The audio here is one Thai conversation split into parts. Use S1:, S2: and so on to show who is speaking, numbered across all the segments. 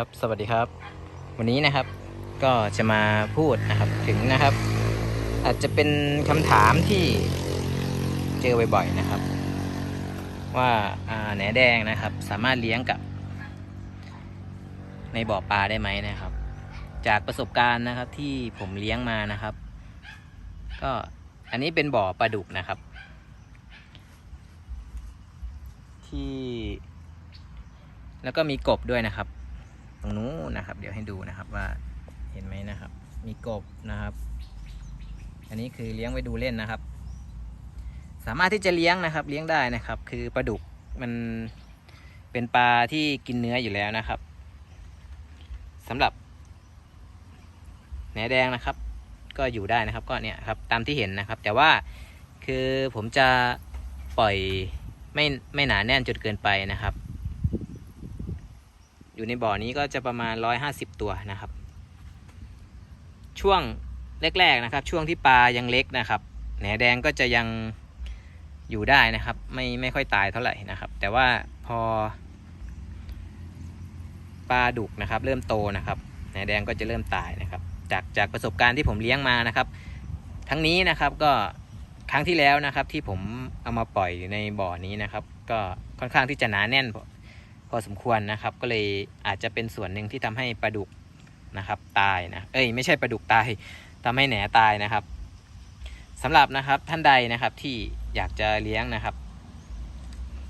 S1: ครับ สวัสดีครับ วันนี้นะครับก็จะมาพูดนะครับถึงนะครับ อาจจะเป็นคำถามที่เจอบ่อยๆนะครับว่าอ่าแหนแดงนะครับ สามารถเลี้ยงกับ ในบ่อปลาได้ไหมนะครับ จากประสบการณ์นะครับที่ผมเลี้ยงมานะครับ ก็อันนี้เป็นบ่อปลาดุกนะครับ ที่แล้วก็มีกบด้วยนะครับ ตรงนู้นนะครับ เดี๋ยวให้ดูนะครับว่าเห็นไหมนะครับ มีกบนะครับ อันนี้คือเลี้ยงไว้ดูเล่นนะครับ สามารถที่จะเลี้ยงนะครับ เลี้ยงได้นะครับ คือปลาดุกมันเป็นปลาที่กินเนื้ออยู่แล้วนะครับสำหรับแหนแดงนะครับ ก็อยู่ได้นะครับ ก็เนี่ยครับตามที่เห็นนะครับ แต่ว่าคือผมจะปล่อยไม่ไม่หนาแน่นจนเกินไปนะครับ อยู่ในบ่อนี้ก็จะประมาณ 150 ตัวนะครับ ช่วงแรกๆนะครับ ช่วงที่ปลายังเล็กนะครับ แหนแดงก็จะยังอยู่ได้นะครับ ไม่ไม่ค่อยตายเท่าไหร่นะครับ แต่ว่าพอ ปลาดุกนะครับ เริ่มโตนะครับแหนแดงก็จะเริ่มตายนะครับ จากจากประสบการณ์ที่ผมเลี้ยงมานะครับ ทั้งนี้นะครับก็ครั้งที่แล้วนะครับที่ผมเอามาปล่อยอยู่ในบ่อนี้นะครับ ก็ค่อนข้างที่จะหนาแน่น พอสมควรนะครับ ก็เลยอาจจะเป็นส่วนหนึ่งที่ทำให้ปลาดุกนะครับ ตายนะ เอ้ยไม่ใช่ปลาดุกตายทำให้แหนตายนะครับสำหรับนะครับท่านใดนะครับที่อยากจะเลี้ยงนะครับ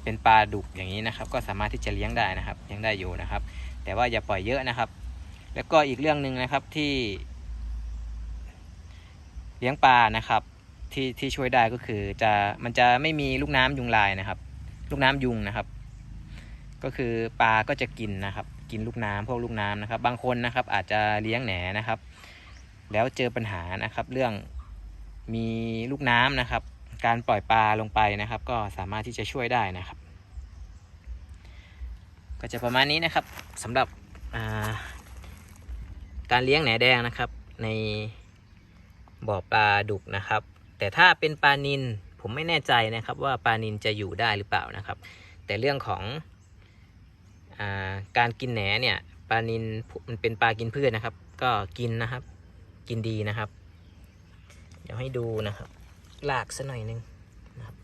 S1: เป็นปลาดุกอย่างนี้นะครับ ก็สามารถที่จะเลี้ยงได้นะครับเลี้ยงได้อยู่นะครับ แต่ว่าอย่าปล่อยเยอะนะครับ แล้วก็อีกเรื่องหนึ่งนะครับที่ เลี้ยงปลานะครับ ที่ที่ช่วยได้ก็คือจะมันจะไม่มีลูกน้ำยุงลายนะครับ ลูกน้ำยุงนะครับ ก็คือปลาก็จะกินนะครับ กินลูกน้ำพวกลูกน้ำนะครับ บางคนนะครับอาจจะเลี้ยงแหนนะครับ แล้วเจอปัญหานะครับ เรื่องมีลูกน้ำนะครับ การปล่อยปลาลงไปนะครับ ก็สามารถที่จะช่วยได้นะครับ ก็จะประมาณนี้นะครับสำหรับาการเลี้ยงแหนแดงนะครับ ในบ่อปลาดุกนะครับ แต่ถ้าเป็นปลานินผมไม่แน่ใจนะครับ ว่าปลานินจะอยู่ได้หรือเปล่านะครับ แต่เรื่องของ การกินแหนเนี่ยปลานินมันเป็นปลากินพืชนะครับ ก็กินนะครับ กินดีนะครับ เดี๋ยวให้ดูนะครับลากสัหน่อยนึงนะครับ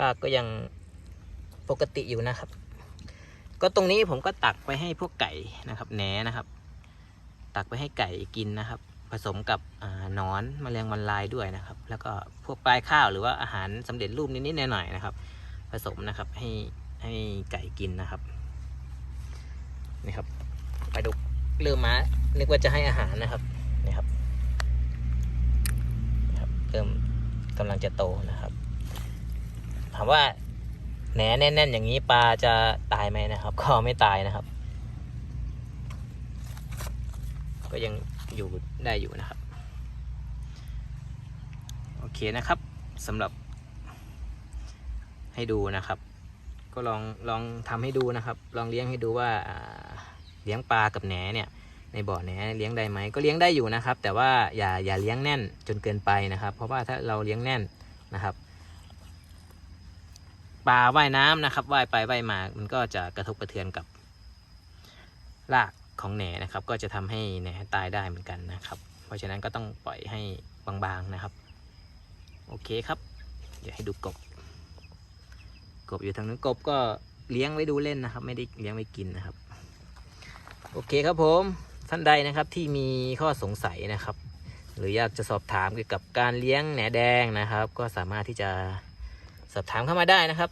S1: ลากก็ยังปกติอยู่นะครับ ก็ตรงนี้ผมก็ตักไปให้พวกไก่นะครับแหนนะครับ ตักไปให้ไก่กินนะครับ ผสมกับอ่าหนอนแมลงวันลายด้วยนะครับ แล้วก็พวกปลายข้าวหรือว่าอาหารสำเร็จรูปนิดๆหน่อยๆนะครับ ผสมนะครับ ให้ให้ไก่กินนะครับนี่ครับปลาดุกเริ่มมานึกว่าจะให้อาหารนะครับนี่ครับนี่ครับ เริ่มกำลังจะโตนะครับ ถามว่าแหนแน่นๆอย่างนี้ปลาจะตายไหมนะครับ ก็ไม่ตายนะครับ ก็ยังอยู่ได้อยู่นะครับ โอเคนะครับสำหรับ ให้ดูนะครับ ก็ลองลองทำให้ดูนะครับ ลองเลี้ยงให้ดูว่าเลี้ยงปลากับแหนเนี่ยในบ่อแหนเลี้ยงได้ไหมก็เลี้ยงได้อยู่นะครับ แต่ว่าอย่าอย่าเลี้ยงแน่นจนเกินไปนะครับ เพราะว่าถ้าเราเลี้ยงแน่นนะครับปลาว่ายน้ำนะครับว่ายไปว่ายมา มันก็จะกระทบกระเทือนกับรากของแหนนะครับ ก็จะทำให้แหนตายได้เหมือนกันนะครับ เพราะฉะนั้นก็ต้องปล่อยให้บางๆนะครับ โอเคครับ เดี๋ยวให้ดูกบ กบอยู่ทางนู้นกบก็เลี้ยงไว้ดูเล่นนะครับ ไม่ได้เลี้ยงไว้กินนะครับ โอเคครับผมท่านใดนะครับที่มีข้อสงสัยนะครับ หรืออยากจะสอบถามเกี่ยวกับการเลี้ยงแหนแดงนะครับ ก็สามารถที่จะสอบถามเข้ามาได้นะครับ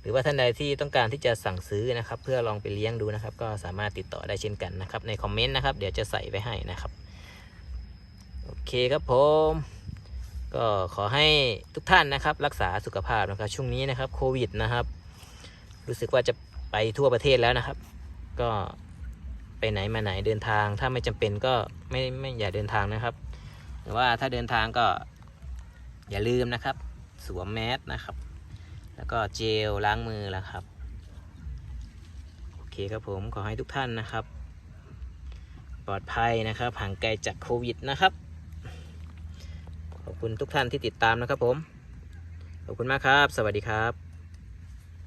S1: หรือว่าท่านใดที่ต้องการที่จะสั่งซื้อนะครับ เพื่อลองไปเลี้ยงดูนะครับ ก็สามารถติดต่อได้เช่นกันนะครับ ในคอมเมนต์นะครับ เดี๋ยวจะใส่ไว้ให้นะครับ โอเคครับผม ก็ขอให้ทุกท่านนะครับ รักษาสุขภาพนะครับช่วงนี้นะครับโควิดนะครับ รู้สึกว่าจะไปทั่วประเทศแล้วนะครับ ก็ไปไหนมาไหนเดินทาง ถ้าไม่จำเป็นก็ไม่ไม่อย่าเดินทางนะครับแต่ว่าถ้าเดินทางก็อย่าลืมนะครับ สวมแมสนะครับ แล้วก็เจลล้างมือแล้วครับโอเคครับผมขอให้ทุกท่านนะครับ ปลอดภัยนะครับห่างไกลจากโควิดนะครับ ขอบคุณทุกท่านที่ติดตามนะครับผม ขอบคุณมากครับ สวัสดีครับ